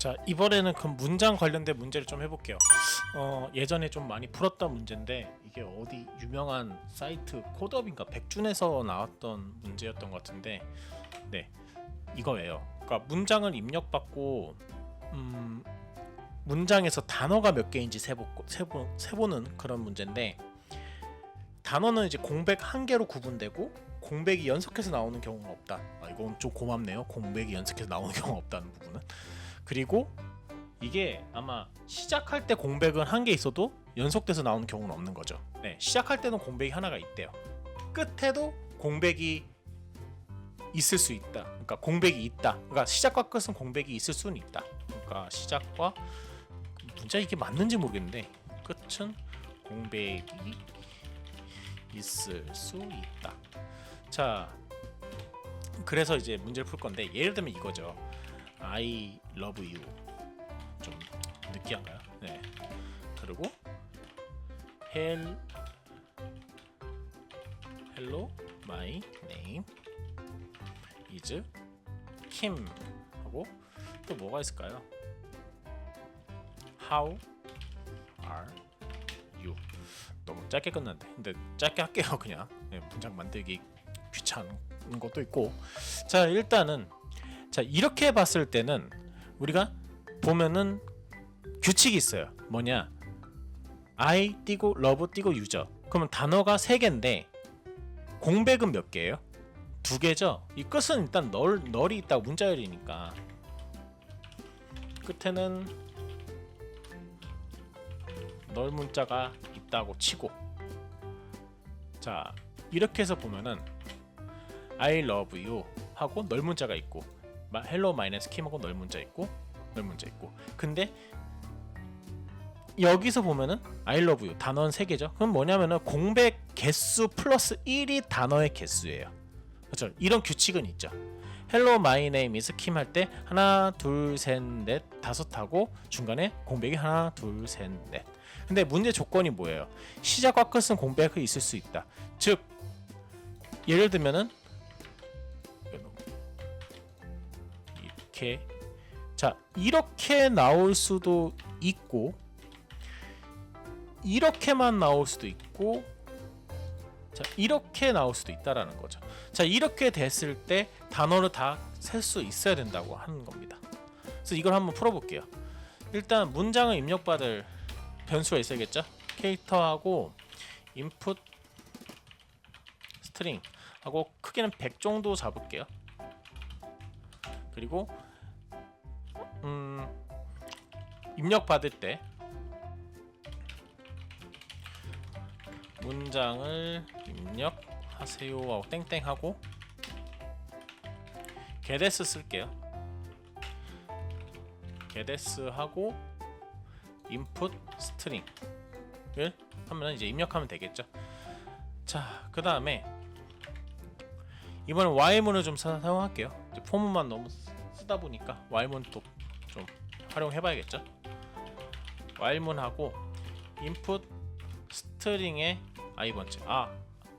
자 이번에는 그 문장 관련된 문제를 좀 해볼게요. 어, 예전에 좀 많이 풀었던 문제인데 이게 어디 유명한 사이트 코드업인가 백준에서 나왔던 문제였던 것 같은데 네 이거예요. 그러니까 문장을 입력받고 음, 문장에서 단어가 몇 개인지 세보, 세보, 세보는 그런 문제인데 단어는 이제 공백 한 개로 구분되고 공백이 연속해서 나오는 경우가 없다. 아, 이건 좀 고맙네요. 공백이 연속해서 나오는 경우가 없다는 부분은. 그리고 이게 아마 시작할 때 공백은 한 개 있어도 연속돼서 나오는 경우는 없는 거죠. 네, 시작할 때는 공백이 하나가 있대요. 끝에도 공백이 있을 수 있다. 그러니까 공백이 있다. 그러니까 시작과 끝은 공백이 있을 수는 있다. 그러니까 시작과 문자 이게 맞는지 모르겠는데 끝은 공백이 있을 수 있다. 자, 그래서 이제 문제를 풀 건데 예를 들면 이거죠. I love you. 좀 느끼한가요? 네. 그리고 헬 hello my 하고 또 뭐가 있을까요? How are you? 너무 짧게 끝났네. 근데 짧게 할게요 그냥. 네, 문장 만들기 귀찮은 것도 있고. 자 일단은 자 이렇게 봤을 때는 우리가 보면은 규칙이 있어요. 뭐냐? I 띄고 love 띄고 유저. 그러면 단어가 세 개인데 공백은 몇 개예요? 두 개죠. 이 끝은 일단 널 널이 있다고 문자열이니까 끝에는 널 문자가 있다고 치고 자 이렇게 해서 보면은 I love you 하고 널 문자가 있고 마- hello 마이너스 킴하고 널 문자 있고 널 문자 있고 근데 여기서 보면은 I love you 단어는 세 개죠. 그럼 뭐냐면은 공백 개수 플러스 1이 단어의 개수예요. 그렇죠? 이런 규칙은 있죠. Hello, my name is Kim 할때 하나, 둘, 셋, 넷, 다섯 하고 중간에 공백이 하나, 둘, 셋, 넷. 근데 문제 조건이 뭐예요? 시작과 끝은 공백이 있을 수 있다. 즉 예를 들면은 이렇게 자 이렇게 나올 수도 있고 이렇게만 나올 수도 있고 자 이렇게 나올 수도 있다라는 거죠. 자 이렇게 됐을 때 단어를 다 셀 수 있어야 된다고 하는 겁니다. 그래서 이걸 한번 풀어볼게요. 일단 문장을 입력받을 변수가 있어야겠죠. 캐릭터하고 input 스트링 하고 크기는 100 정도 잡을게요. 그리고 음 입력 받을 때 문장을 입력하세요 하고 땡땡 하고 게데스 쓸게요. 게데스 하고 input string을 하면 이제 입력하면 되겠죠. 자, 그 다음에 이번엔 Y문을 좀 사, 사용할게요. 포문만 너무 쓰- 쓰다 보니까 Y문 또 좀 활용해봐야겠죠. Y문하고 input string의 i 번째 아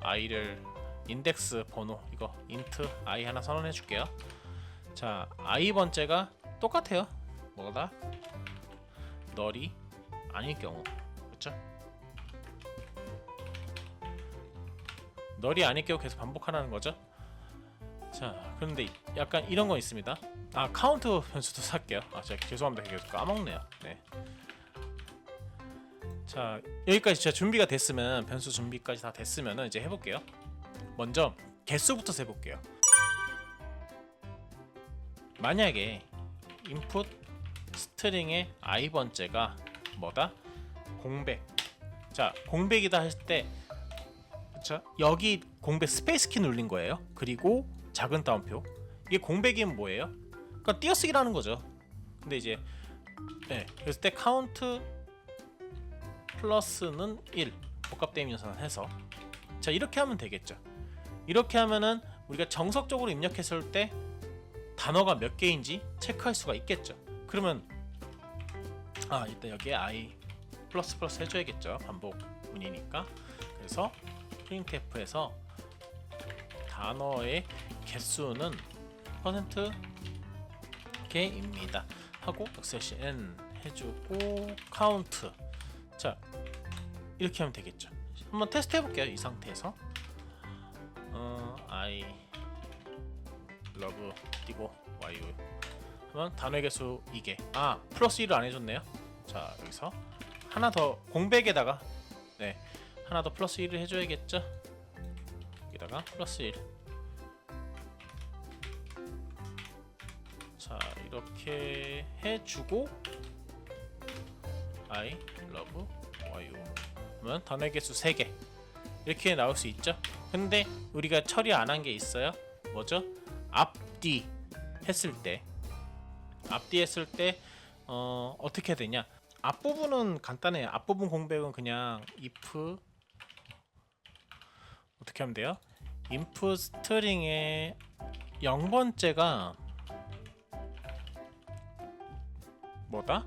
i를 인덱스 번호 이거 int i 하나 선언해 줄게요. 자 i 번째가 똑같아요. 뭐다? 널이 아닐 경우 그렇죠? 널이 아닐 경우 계속 반복하라는 거죠. 자 그런데 약간 이런 거 있습니다. 아 카운트 변수도 살게요. 아 제가 죄송합니다. 계속 까먹네요. 네. 자 여기까지 제가 준비가 됐으면 변수 준비까지 다 됐으면 이제 해볼게요. 먼저 개수부터 세볼게요. 만약에 input 스트링의 i 번째가 뭐다? 공백. 자 공백이다 했을 때? 여기 공백 스페이스 키 눌린 거예요. 그리고 작은 따옴표. 이게 공백이면 뭐예요? 그러니까 띄어쓰기라는 거죠. 근데 이제 네, 그랬을 때 카운트 플러스는 1 복합대명사는 해서 자 이렇게 하면 되겠죠. 이렇게 하면은 우리가 정석적으로 입력했을 때 단어가 몇 개인지 체크할 수가 있겠죠. 그러면 아 이때 여기에 i 플러스 플러스 해줘야겠죠. 반복 문이니까 그래서 printf에서 단어의 개수는 퍼센트 개입니다. 하고 slash n 해주고 카운트. 자 이렇게 하면 되겠죠. 한번 테스트 해볼게요 이 상태에서. 어 I love 띄고 y 하면 단어 개수 2개 아 플러스 1을 안 해줬네요. 자 여기서 하나 더 공백에다가 네 하나 더 플러스 1을 해줘야겠죠 여기다가 플러스 1 자 이렇게 해주고 I love you. 그러면 단어 개수 3개. 이렇게 나올 수 있죠? 근데 우리가 처리 안 한 게 있어요. 뭐죠? 앞뒤 했을 때. 앞뒤 했을 때 어, 어떻게 되냐? 앞부분은 간단해요. 앞부분 공백은 그냥 if 어떻게 하면 돼요 input 스트링의 0번째가 뭐다?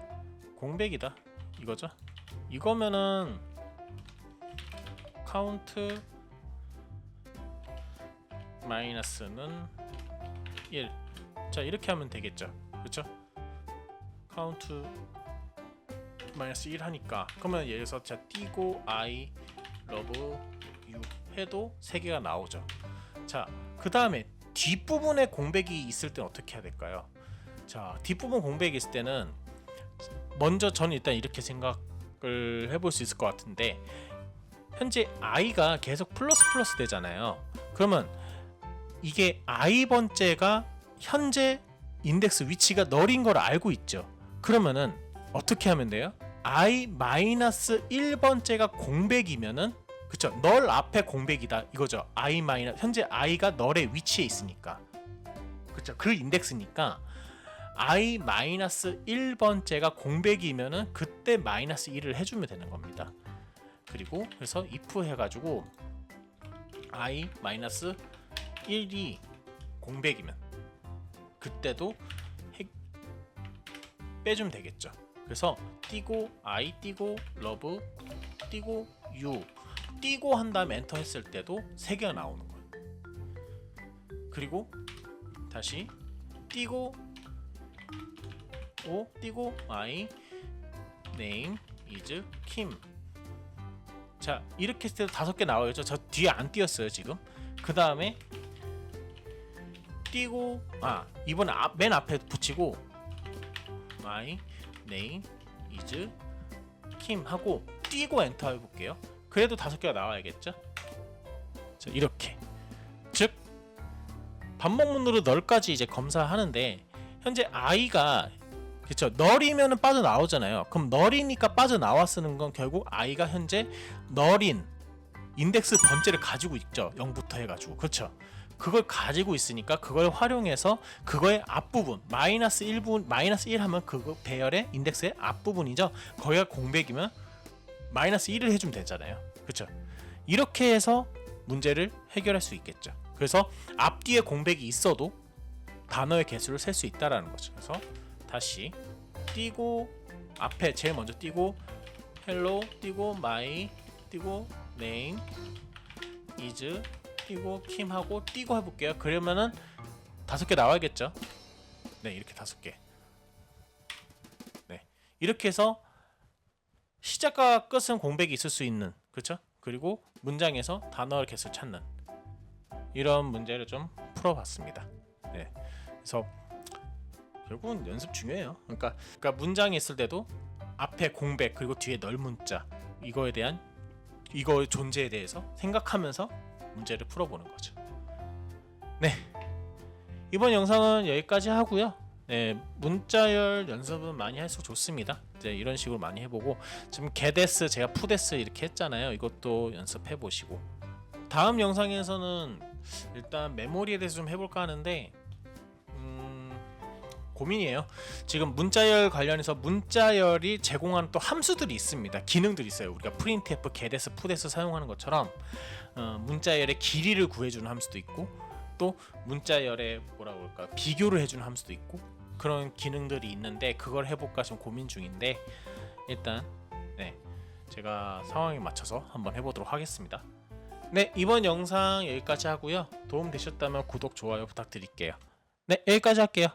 공백이다 이거죠 이거면은 카운트 마이너스는 1. 자 이렇게 하면 되겠죠 그쵸? 카운트 마이너스 1 하니까 그러면 예를 들어서 자 띄고 I love you 해도 3개가 나오죠 자 그 다음에 뒷부분에 공백이 있을 땐 어떻게 해야 될까요? 자 뒷부분 공백이 있을 때는 먼저 저는 일단 이렇게 생각을 해볼 수 있을 것 같은데 현재 i가 계속 플러스 플러스 되잖아요. 그러면 이게 i 번째가 현재 인덱스 위치가 널인 걸 알고 있죠. 그러면은 어떻게 하면 돼요? i 마이너스 1번째가 공백이면은 그쵸 널 앞에 공백이다 이거죠. i 마이너 현재 i가 널의 위치에 있으니까 그쵸 그 인덱스니까 i 마이너스 1번째가 공백이면은 그때 마이너스 1을 해주면 되는 겁니다. 그리고 그래서 if 해가지고 i 마이너스 1이 공백이면 그때도 해, 빼주면 되겠죠. 그래서 띄고 i 띄고 love 띄고 you 띄고 한 다음에 엔터 했을 때도 세 개가 나오는 거예요. 그리고 다시 띄고 오 띄고 I name is Kim 자 이렇게 했을 때도 다섯 개 나와요. 저, 저 뒤에 안 띄었어요 지금. 그 다음에 띄고 아 이번에 앞, 맨 앞에 붙이고 my name is Kim 하고 띄고 엔터 해볼게요 그래도 다섯 개가 나와야겠죠 자 이렇게 즉 반복문으로 널까지 이제 검사하는데 현재 i가 그렇죠. 널이면은 빠져 나오잖아요. 그럼 널이니까 빠져 나와 쓰는 건 결국 i가 현재 널인 인덱스 번째를 가지고 있죠. 0부터 해가지고 그렇죠. 그걸 가지고 있으니까 그걸 활용해서 그거의 앞부분 마이너스 1분 마이너스 1 하면 그거 배열의 인덱스의 앞부분이죠. 거기가 공백이면 마이너스 1을 해주면 되잖아요. 그렇죠. 이렇게 해서 문제를 해결할 수 있겠죠. 그래서 앞뒤에 공백이 있어도 단어의 개수를 셀 수 있다라는 거죠. 그래서 다시 띄고 앞에 제일 먼저 띄고 hello 띄고 my 띄고 name is 띄고 kim 하고 띄고 해볼게요. 그러면은 다섯 개 나와야겠죠. 네 이렇게 다섯 개. 네 이렇게 해서 시작과 끝은 공백이 있을 수 있는 그렇죠? 그리고 문장에서 단어의 개수 찾는 이런 문제를 좀 풀어봤습니다. 네 그래서 결국은 연습 중요해요. 그러니까, 그러니까 문장이 있을 때도 앞에 공백 그리고 뒤에 널 문자 이거에 대한 이거의 존재에 대해서 생각하면서 문제를 풀어보는 거죠. 네 이번 영상은 여기까지 하고요. 네 문자열 연습은 많이 할수록 좋습니다. 이제 이런 식으로 많이 해보고 지금 게데스 제가 푸데스 이렇게 했잖아요. 이것도 연습해 보시고 다음 영상에서는 일단 메모리에 대해서 좀 해볼까 하는데 고민이에요. 지금 문자열 관련해서 문자열이 제공하는 또 함수들이 있습니다. 기능들이 있어요. 우리가 프린트F, get에서, put에서 사용하는 것처럼 어, 문자열의 길이를 구해주는 함수도 있고 또 문자열의 뭐라고 할까 비교를 해주는 함수도 있고 그런 기능들이 있는데 그걸 해볼까 좀 고민 중인데 일단 네 제가 상황에 맞춰서 한번 해보도록 하겠습니다. 네 이번 영상 여기까지 하고요. 도움 되셨다면 구독 좋아요 부탁드릴게요. 네 여기까지 할게요.